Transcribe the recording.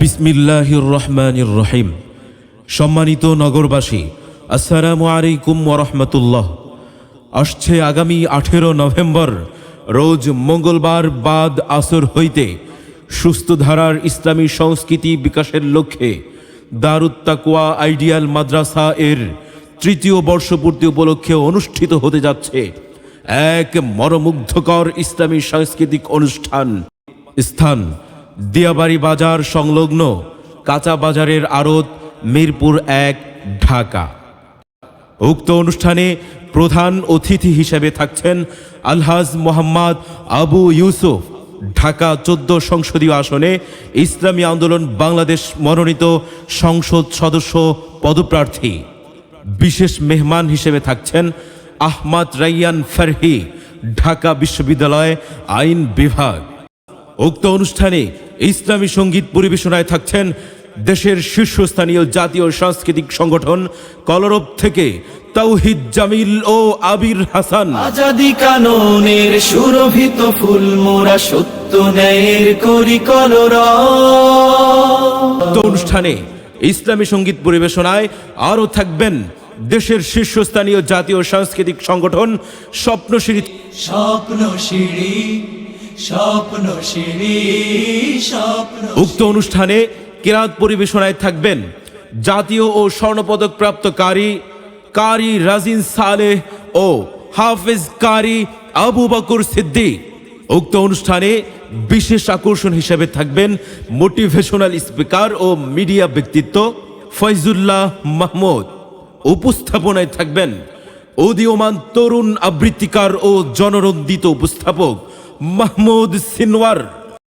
বিসমিল্লাহির রহমানির রহিম সম্মানিত নগরবাসী, আসসালামু আলাইকুম ওরহমতুল্লাহ আসছে আগামী আঠেরো নভেম্বর, রোজ মঙ্গলবার বাদ আসর হইতে সুস্থ ধারার ইসলামী সংস্কৃতি বিকাশের লক্ষ্যে দারুত্তাকুয়া আইডিয়াল মাদ্রাসা এর তৃতীয় বর্ষপূর্তি উপলক্ষে অনুষ্ঠিত হতে যাচ্ছে এক মরমুগ্ধকর ইসলামী সাংস্কৃতিক অনুষ্ঠান, স্থান দিয়াবাড়ি বাজার সংলগ্ন কাঁচা বাজারের আড়ত মিরপুর এক ঢাকা। উক্ত অনুষ্ঠানে প্রধান অতিথি হিসেবে থাকছেন আলহাজ মোহাম্মদ আবু ইউসুফ, ঢাকা চোদ্দ সংসদীয় আসনে ইসলামী আন্দোলন বাংলাদেশ মনোনীত সংসদ সদস্য পদপ্রার্থী। বিশেষ মেহমান হিসেবে থাকছেন আহমদ রাইয়ান ফারহি, ঢাকা বিশ্ববিদ্যালয় আইন বিভাগ। উক্ত অনুষ্ঠানে ইসলামী সংগীত পরিবেশনায় থাকছেন দেশের শীর্ষস্থানীয় জাতীয় সাংস্কৃতিক সংগঠন কলরব থেকে তাওহিদ জামিল ও আবির হাসান। আজাদি কাননের সুরভিত ফুল মোরা সত্য ন্যায়ের করি অনুষ্ঠানে ইসলামী সংগীত পরিবেশনায় আরও থাকবেন দেশের শীর্ষস্থানীয় জাতীয় সাংস্কৃতিক সংগঠন স্বপ্নশিরি। স্বপ্ন সিঁড়ি উক্ত অনুষ্ঠানে কেরাত পরিবেশনায় থাকবেন জাতীয় ও স্বর্ণপদক প্রাপ্ত কারি কারি রাজিন সালেহ ও হাফেজ কারি আবু বকর সিদ্দিক। উক্ত অনুষ্ঠানে বিশেষ আকর্ষণ হিসেবে থাকবেন মোটিভেশনাল স্পিকার ও মিডিয়া ব্যক্তিত্ব ফয়জুল্লাহ মাহমুদ। উপস্থাপনায় থাকবেন উদীয়মান তরুণ আবৃত্তিকার ও জনরন্দিত উপস্থাপক মাহমুদ সিনওয়ার